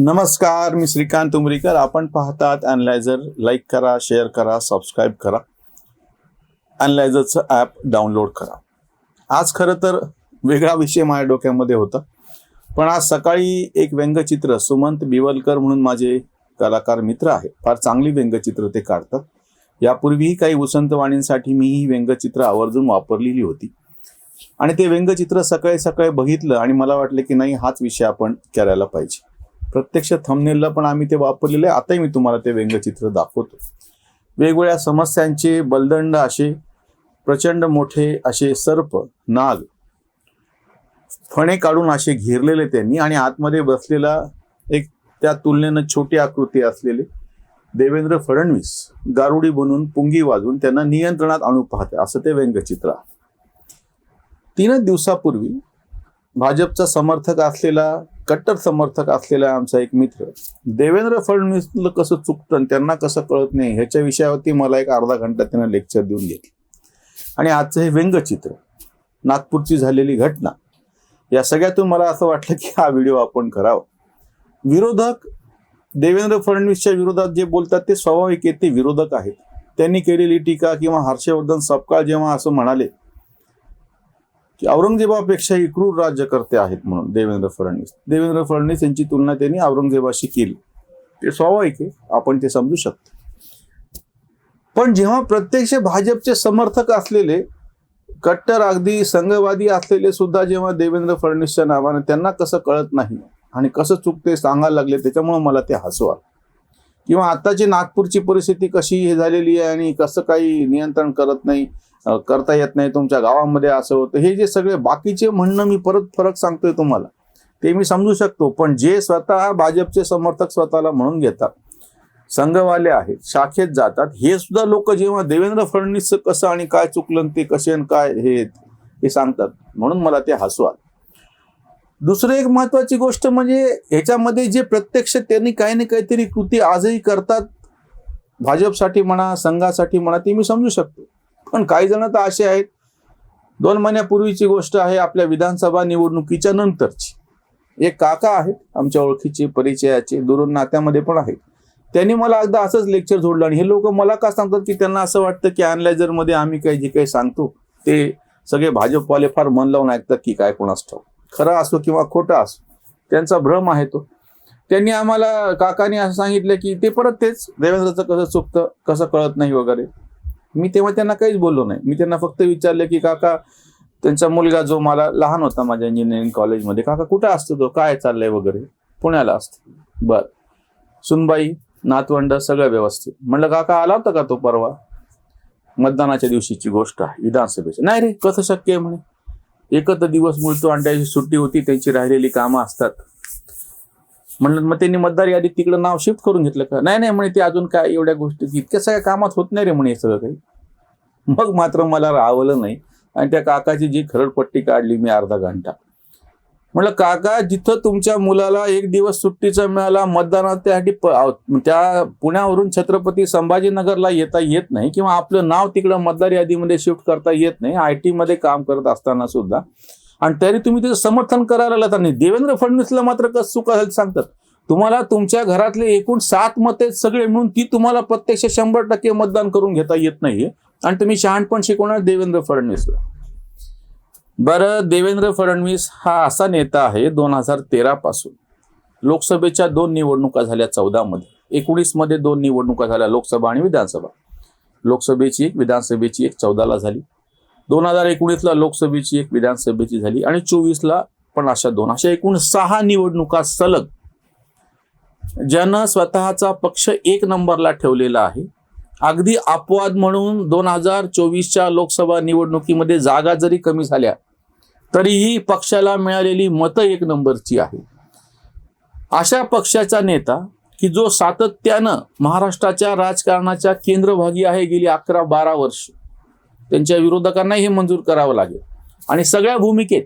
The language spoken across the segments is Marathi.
नमस्कार मी श्रीकांत उमरीकर. आपण पाहतात अनलायझर लाईक करा शेअर करा सबस्क्राईब करा. अनलायझरचं ॲप डाउनलोड करा. आज खरं तर वेगळा विषय माझ्या डोक्यामध्ये होता. पण आज सकाळी एक व्यंगचित्र सुमंत बिवलकर म्हणून माझे कलाकार मित्र आहे फार चांगली व्यंगचित्र ते काढतात. यापूर्वीही काही वसंतवाणींसाठी मी ही व्यंगचित्र आवर्जून वापरलेली होती. आणि ते व्यंगचित्र सकाळी सकाळी बघितलं आणि मला वाटलं की नाही हाच विषय आपण करायला पाहिजे. प्रत्यक्ष थंबनेलला पण आम्ही ते वापरलेले आहे. आताही मी तुम्हाला ते व्यंगचित्र दाखवतो. वेगवेगळ्या समस्यांचे बलदंड असे प्रचंड मोठे असे सर्प नाग फणे काढून असे घेरलेले त्यांनी आणि आतमध्ये बसलेला एक त्या तुलनेनं छोटी आकृती असलेले देवेंद्र फडणवीस गारुडी बनून पुंगी वाजून त्यांना नियंत्रणात आणू पाहते असं ते व्यंगचित्र आहे. तीनच दिवसापूर्वी भाजपचा समर्थक असलेला कट्टर समर्थक असलेला आमचा एक मित्र. देवेंद्र फडणवीसला कसं चुकतं त्यांना कसं कळत नाही ह्याच्या विषयावरती मला एक अर्धा घंटा त्यांना लेक्चर देऊन घेतलं. आणि आजचं हे व्यंगचित्र नागपूरची झालेली घटना या सगळ्यातून मला असं वाटलं की हा व्हिडिओ आपण करावा. विरोधक देवेंद्र फडणवीसच्या विरोधात जे बोलतात ते स्वाभाविक आहेत ते विरोधक आहेत. त्यांनी केलेली टीका किंवा हर्षवर्धन सपकाळ जेव्हा असं म्हणाले की औरंगजेबापेक्षाही क्रूर राज्यकर्ते आहेत म्हणून देवेंद्र फडणवीस. देवेंद्र फडणवीस यांची तुलना त्यांनी औरंगजेबाशी केली. ते स्वाभाविक आहे. आपण ते समजू शकतो. पण जेव्हा प्रत्यक्ष भाजपचे समर्थक असलेले कट्टर अगदी संघवादी असलेले सुद्धा जेव्हा देवेंद्र फडणवीसच्या नावाने त्यांना कसं कळत नाही आणि कसं चुकते सांगायला लागले त्याच्यामुळे मला ते हसवा किंवा आताची नागपूरची परिस्थिती कशी हे झालेली आहे आणि कसं काही नियंत्रण करत नाही करता येत नाही तुमच्या गावामध्ये असं होतं हे जे सगळे बाकीचे म्हणणं मी परत फरक सांगतोय तुम्हाला. ते मी समजू शकतो पण जे स्वतः भाजपचे समर्थक स्वतःला म्हणून घेतात संघवाले आहेत शाखेत जातात हे सुद्धा लोक जेव्हा देवेंद्र फडणवीसचं कसं आणि काय चुकलं ते कसे आणि काय हे हे सांगतात म्हणून मला ते हसवाल दुसरं एक महत्वाची गोष्ट म्हणजे ह्याच्यामध्ये जे प्रत्यक्ष त्यांनी काही ना काहीतरी कृती आजही करतात भाजपसाठी म्हणा संघासाठी म्हणा ती मी समजू शकतो. पण काही जण तर असे आहेत दोन महिन्यापूर्वीची गोष्ट आहे आपल्या विधानसभा निवडणुकीच्या नंतरची. एक काका आहेत आमच्या ओळखीचे परिचयाचे दुरून नात्यामध्ये पण आहेत. त्यांनी मला अगदा असंच लेक्चर जोडलं आणि हे लोक मला का सांगतात की त्यांना असं वाटतं की अनलायझरमध्ये आम्ही काही जे काही सांगतो ते सगळे भाजपवाले फार मन लावून ऐकतात की काय कोणास ठाऊ खरं असो किंवा खोटं असो त्यांचा भ्रम आहे तो. त्यांनी आम्हाला काकाने असं सांगितलं की ते परत तेच देवेंद्रचं कसं चुकतं कसं कळत नाही वगैरे. मी तेव्हा त्यांना काहीच बोललो नाही. मी त्यांना फक्त विचारलं की काका त्यांचा मुलगा जो मला लहान होता माझ्या इंजिनिअरिंग कॉलेजमध्ये काका कुठं असतो तो? काय चाललंय वगैरे? पुण्याला असतो. बर. सुनबाई नातवंड सगळं व्यवस्थित. म्हणलं काका आला होता का तो परवा? मतदानाच्या दिवशीची गोष्ट आहे विधानसभेची. नाही रे कसं शक्य आहे म्हणे? एकच दिवस मिळतो आणि त्याची सुट्टी होती त्यांची राहिलेली कामं असतात. म्हणलं मग त्यांनी मतदार यादीत तिकडं नाव शिफ्ट करून घेतलं का? नाही नाही म्हणे ते अजून काय एवढ्या गोष्टी इतक्या सगळ्या कामात होत नाही रे म्हणे हे सगळं काही. मग मात्र मला राहवलं नाही. आणि त्या काकाची जी खरडपट्टी काढली मी अर्धा घंटा. म्हणलं काका जिथं तुमच्या मुलाला एक दिवस सुट्टीचा मिळाला मतदानात त्यासाठी त्या पुण्यावरून छत्रपती संभाजीनगरला येता येत नाही किंवा आपलं नाव तिकडं मतदार यादीमध्ये शिफ्ट करता येत नाही आय टीमध्ये काम करत असताना सुद्धा. आणि तरी तुम्ही त्याचं समर्थन करायला लागता नाही देवेंद्र फडणवीसला मात्र कसं चुका सांगतात. तुम्हाला तुमच्या घरातले एकूण सात मते सगळे मिळून ती तुम्हाला प्रत्यक्ष शंभर टक्के मतदान करून घेता येत नाहीये. आणि तुम्ही शहाणपण शिकवणार देवेंद्र फडणवीसला. बरं देवेंद्र फडणवीस हा असा नेता आहे दोन हजार तेरा पासून. लोकसभेच्या दोन निवडणुका झाल्या चौदामध्ये एकोणीसमध्ये दोन निवडणुका झाल्या लोकसभा आणि विधानसभा. लोकसभेची एक विधानसभेची एक चौदाला झाली. दोन हजार एकोणीसला लोकसभेची एक विधानसभेची झाली आणि चोवीसला पण अशा दोन अशा एकूण सहा निवडणुका सलग. ज्यानं स्वतःचा पक्ष एक नंबरला ठेवलेला आहे. अगदी अपवाद म्हणून दोन हजार चोवीसच्या लोकसभा निवडणुकीमध्ये जागा जरी कमी झाल्या तरीही पक्षाला मिळालेली मतं एक नंबरची आहे. अशा पक्षाचा नेता की जो सातत्यानं महाराष्ट्राच्या राजकारणाच्या केंद्रभागी आहे गेली अकरा बारा वर्ष. त्यांच्या विरोधकांना हे मंजूर करावं लागेल. आणि सगळ्या भूमिकेत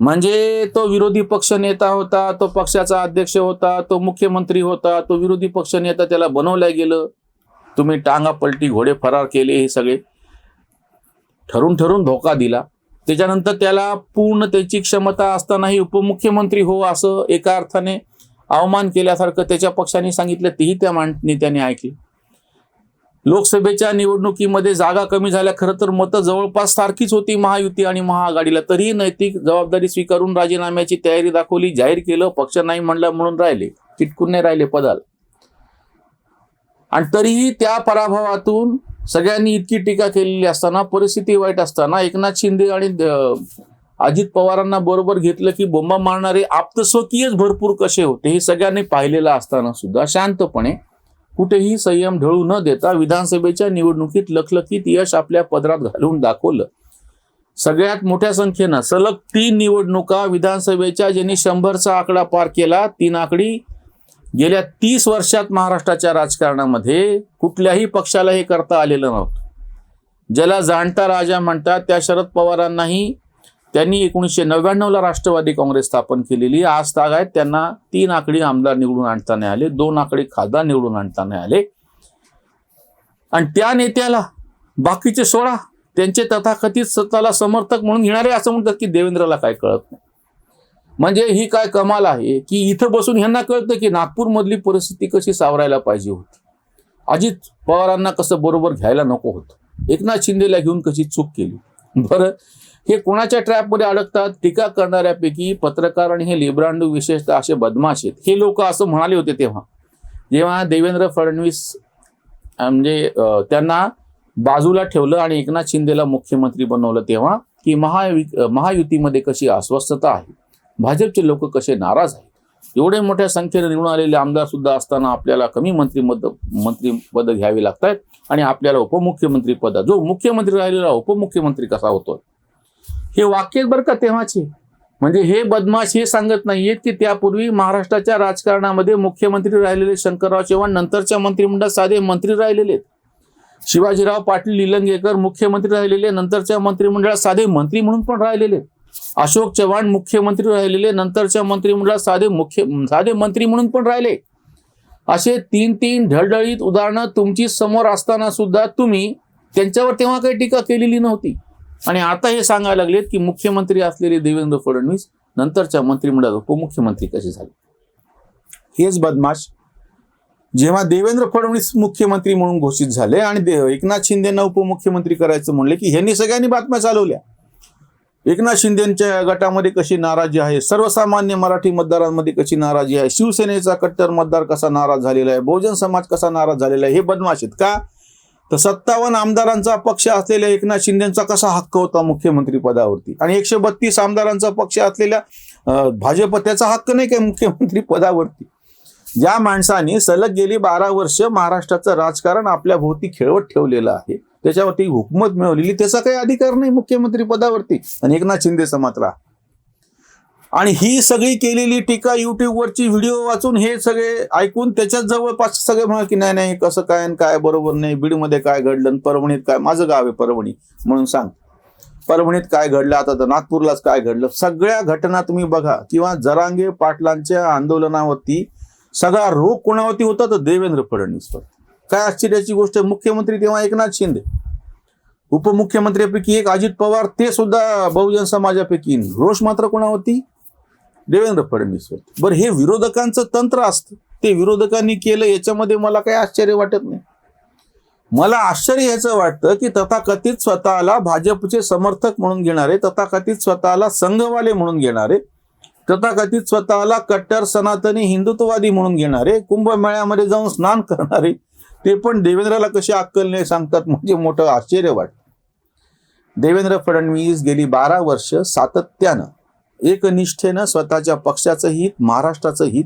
म्हणजे तो विरोधी पक्ष नेता होता तो पक्षाचा अध्यक्ष होता तो मुख्यमंत्री होता तो विरोधी पक्ष नेता त्याला बनवल्या गेलं. तुम्ही टांगा पलटी घोडे फरार केले हे सगळे. ठरून ठरून धोका दिला. त्याच्यानंतर त्याला पूर्ण त्याची क्षमता असतानाही उपमुख्यमंत्री हो असं एका अर्थाने अवमान केल्यासारखं त्याच्या पक्षाने सांगितलं तेही त्या मान नेत्याने ऐकले. लोकसभेच्या निवडणुकीमध्ये जागा कमी झाल्या खरं तर मतं जवळपास सारखीच होती महायुती आणि महाआघाडीला. तरीही नैतिक जबाबदारी स्वीकारून राजीनाम्याची तयारी दाखवली जाहीर केलं पक्ष नाही म्हणलं म्हणून राहिले चिटकून नाही राहिले पदाला. आणि तरीही त्या पराभवातून सगळ्यांनी इतकी टीका केलेली असताना परिस्थिती वाईट असताना एकनाथ शिंदे आणि अजित पवारांना बरोबर घेतलं की बोंबा मारणारे आप्तस्वकीयच भरपूर कसे होते हे सगळ्यांनी पाहिलेलं असताना सुद्धा शांतपणे कुठेही संयम ढळू न देता विधानसभेच्या निवडणुकीत लखलखीत यश आपल्या पदरात घालून दाखवलं. सगळ्यात मोठ्या संख्येनं सलग तीन निवडणुका विधानसभेच्या ज्यांनी शंभरचा आकडा पार केला तीन आकडी गेल्या तीस वर्षात महाराष्ट्राच्या राजकारणामध्ये कुठल्याही पक्षाला हे करता आलेलं नव्हतं. ज्याला जाणता राजा म्हणतात त्या शरद पवारांनाही त्यांनी एकोणीसशे नव्याण्णवला राष्ट्रवादी काँग्रेस स्थापन केलेली. आज ताग आहेत त्यांना तीन आकडी आमदार निवडून आणता नाही आले दोन आकडे खासदार निवडून आणता नाही आले. आणि त्या नेत्याला बाकीचे सोळा त्यांचे तथाकथित स्वतःला समर्थक म्हणून घेणारे असं म्हणतात की देवेंद्रला काय कळत नाही. म्हणजे ही काय कमाल आहे की इथं बसून ह्यांना कळतं की नागपूरमधली परिस्थिती कशी सावरायला पाहिजे होती. अजित पवारांना कसं बरोबर घ्यायला नको होतं. एकनाथ शिंदेला घेऊन कशी चूक केली. बरं हे कोणाच्या ट्रॅपमध्ये अडकतात? टीका करणाऱ्यापैकी पत्रकार आणि हे लिब्रांडू विशेषतः असे बदमाश आहेत. हे लोक असं म्हणाले होते तेव्हा. जेव्हा देवेंद्र फडणवीस म्हणजे त्यांना बाजूला ठेवलं आणि एकनाथ शिंदेला मुख्यमंत्री बनवलं तेव्हा की महावि महायुतीमध्ये कशी अस्वस्थता आहे. भाजपचे लोक कसे नाराज आहेत एवढे मोठ्या संख्येने निवडून आलेले आमदार सुद्धा असताना आपल्याला कमी मंत्रीपद मंत्रीपद घ्यावी लागतात आणि आपल्याला उपमुख्यमंत्री पद जो मुख्यमंत्री राहिलेला उपमुख्यमंत्री कसा होतो हे वाक्य बरं का तेव्हाचे म्हणजे हे बदमाश हे सांगत नाहीयेत की त्यापूर्वी महाराष्ट्राच्या राजकारणामध्ये मुख्यमंत्री राहिलेले शंकरराव चव्हाण नंतरच्या मंत्रिमंडळात साधे मंत्री राहिलेले आहेत. शिवाजीराव पाटील निलंगेकर मुख्यमंत्री राहिलेले नंतरच्या मंत्रिमंडळात साधे मंत्री म्हणून पण राहिलेले आहेत. अशोक चव्हाण मुख्यमंत्री राहिलेले नंतरच्या मंत्रिमंडळात साधे मुख्य साधे मंत्री म्हणून पण राहिले. असे तीन तीन ढळढळीत उदाहरणं तुमची समोर असताना सुद्धा तुम्ही त्यांच्यावर तेव्हा काही टीका केलेली नव्हती. आणि आता हे सांगायला लागलेत की मुख्यमंत्री असलेले देवेंद्र फडणवीस नंतरच्या मंत्रिमंडळात उपमुख्यमंत्री कसे झाले? हेच बदमाश. जेव्हा देवेंद्र फडणवीस मुख्यमंत्री म्हणून घोषित झाले आणि एकनाथ शिंदेना उपमुख्यमंत्री करायचं म्हणले की ह्यांनी सगळ्यांनी बातम्या चालवल्या. एकनाथ शिंदेच्या गटामध्ये कशी नाराजी आहे? सर्वसामान्य मराठी मतदारांमध्ये कशी नाराजी आहे? शिवसेनेचा कट्टर मतदार कसा नाराज झालेला आहे? बहुजन समाज कसा नाराज झालेला आहे? हे बदमाश आहेत का? तर सत्तावन्न आमदारांचा पक्ष असलेल्या एकनाथ शिंदेचा कसा हक्क होता मुख्यमंत्री पदावरती? आणि एकशे बत्तीस आमदारांचा पक्ष असलेल्या भाजप त्याचा हक्क नाही काय मुख्यमंत्री पदावरती? ज्या माणसाने सलग गेली बारा वर्ष महाराष्ट्राचं राजकारण आपल्या भोवती खेळवत ठेवलेलं आहे. त्याच्यावरती हुकूमत मिळवलेली त्याचा काही अधिकार नाही मुख्यमंत्री पदावरती. आणि एकनाथ शिंदेचा मात्र आणि ही सगळी केलेली टीका युट्यूबवरची व्हिडिओ वाचून हे सगळे ऐकून त्याच्याच जवळपास सगळे म्हणा की नाही नाही कसं काय काय बरोबर नाही बीडमध्ये काय घडलं आणि परभणीत काय माझं गाव आहे परभणी म्हणून सांग. परभणीत काय घडलं आता तर नागपूरलाच काय घडलं? सगळ्या घटना तुम्ही बघा. किंवा जरांगे पाटलांच्या आंदोलनावरती सगळा रोग कोणावरती होता तर देवेंद्र फडणवीसवर. काय आश्चर्याची गोष्ट मुख्यमंत्री तेव्हा एकनाथ शिंदे. उपमुख्यमंत्र्यापैकी एक अजित पवार ते सुद्धा बहुजन समाजापैकी रोष मात्र कोणावरती? देवेंद्र फडणवीसवरती. बरं हे विरोधकांचं तंत्र असतं. ते विरोधकांनी केलं याच्यामध्ये मला काही आश्चर्य वाटत नाही. मला आश्चर्य याचं वाटतं की तथाकथित स्वतःला भाजपचे समर्थक म्हणून घेणारे तथाकथित स्वतःला संघवाले म्हणून घेणारे तथाकथित स्वतःला कट्टर सनातनी हिंदुत्ववादी म्हणून घेणारे कुंभमेळ्यामध्ये जाऊन स्नान करणारे ते पण देवेंद्रला कशी अक्कल नाही सांगतात म्हणजे मोठं आश्चर्य वाटतं. देवेंद्र फडणवीस गेली बारा वर्ष सातत्यानं एकनिष्ठेनं स्वतःच्या पक्षाचं हित महाराष्ट्राचं हित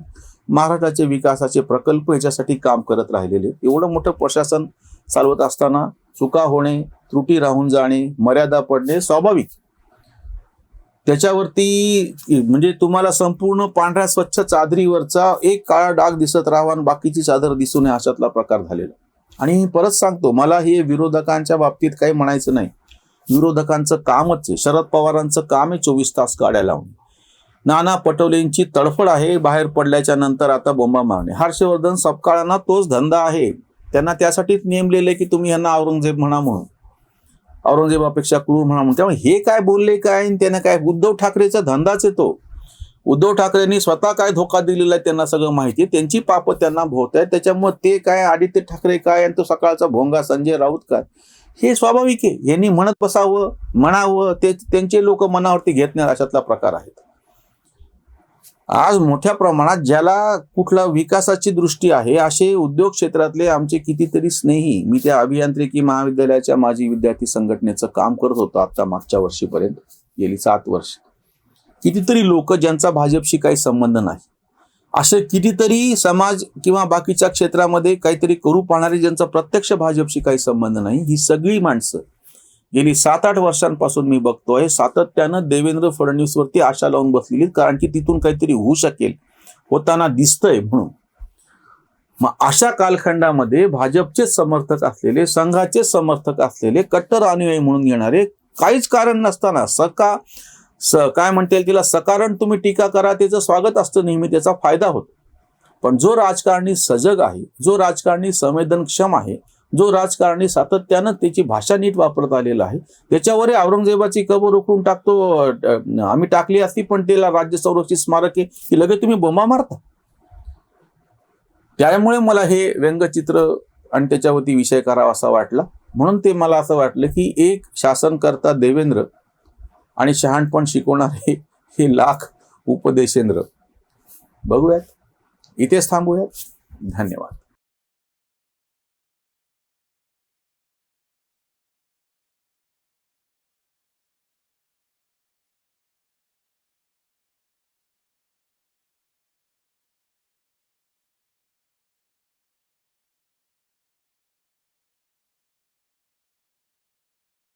महाराष्ट्राचे विकासाचे प्रकल्प याच्यासाठी काम करत राहिलेले. एवढं मोठं प्रशासन चालवत असताना चुका होणे त्रुटी राहून जाणे मर्यादा पडणे स्वाभाविक. त्याच्यावरती म्हणजे तुम्हाला संपूर्ण पांढऱ्या स्वच्छ चादरीवरचा एक काळा डाग दिसत राहावा आणि बाकीची चादर दिसू नये अशातला प्रकार झालेला. आणि परत सांगतो मला हे विरोधकांच्या बाबतीत काही म्हणायचं नाही. विरोधकांचं कामच आहे. शरद पवारांचं काम आहे चोवीस तास गाड्या लावणे नाना पटोलेंची तडफड आहे बाहेर पडल्याच्या नंतर आता बोंबा मारणे. हर्षवर्धन सपकाळांना तोच धंदा आहे. त्यांना त्यासाठीच नेमलेले की तुम्ही यांना औरंगजेब म्हणा म्हणून. औरंगजेबापेक्षा क्रूर म्हणा म्हणून. त्यामुळे हे काय बोलले काय आणि त्यानं काय? उद्धव ठाकरेचा धंदाच येतो उद्धव ठाकरेंनी स्वतः काय धोका दिलेला आहे त्यांना सगळं माहिती आहे. त्यांची पापं त्यांना भोवत आहे त्याच्यामुळे ते काय आदित्य ठाकरे काय आणि तो सकाळचा भोंगा संजय राऊत काय? हे स्वाभाविक आहे. यांनी म्हणत बसावं म्हणावं ते त्यांचे लोक मनावरती घेत नाही अशातला प्रकार आहेत. आज मोठ्या प्रमाणात ज्याला कुठला विकासाची दृष्टी आहे असे उद्योग क्षेत्रातले आमचे कितीतरी स्नेही मी त्या अभियांत्रिकी महाविद्यालयाच्या माजी विद्यार्थी संघटनेचं काम करत होतो आता मागच्या वर्षीपर्यंत गेली सात वर्ष. कितीतरी लोक ज्यांचा भाजपशी काही संबंध नाही. असे कितीतरी समाज किंवा बाकीच्या क्षेत्रामध्ये काहीतरी करू पाहणारे ज्यांचा प्रत्यक्ष भाजपशी काही संबंध नाही ही सगळी माणसं गेली सात आठ वर्षांपासून मी बघतोय. सातत्यानं देवेंद्र फडणवीसवरती आशा लावून बसलेली कारण की तिथून काहीतरी होऊ शकेल होताना दिसतंय म्हणून. मग अशा कालखंडामध्ये भाजपचे समर्थक असलेले संघाचे समर्थक असलेले कट्टर अनुयायी म्हणून येणारे काहीच कारण नसताना सका स काय म्हणता येईल तिला सकारण तुम्ही टीका करा त्याचं स्वागत असतं नेहमी त्याचा फायदा होतो. पण जो राजकारणी सजग आहे जो राजकारणी संवेदनक्षम आहे जो राजकारणी सातत्यानं त्याची भाषा नीट वापरत आलेला आहे. त्याच्यावर औरंगजेबाची कबर रोखून टाकतो आम्ही टाकली असती पण त्याला राज्य संरक्षित स्मारक आहे. की लगेच तुम्ही बोमा मारता. त्यामुळे मला हे व्यंगचित्र आणि त्याच्यावरती विषय करावा असा वाटला. म्हणून ते मला असं वाटलं की एक शासनकर्ता देवेंद्र आणि शहाणपण शिकवणारे हे लाख उपदेशेंद्र. बघूयात. इथेच थांबूयात. धन्यवाद.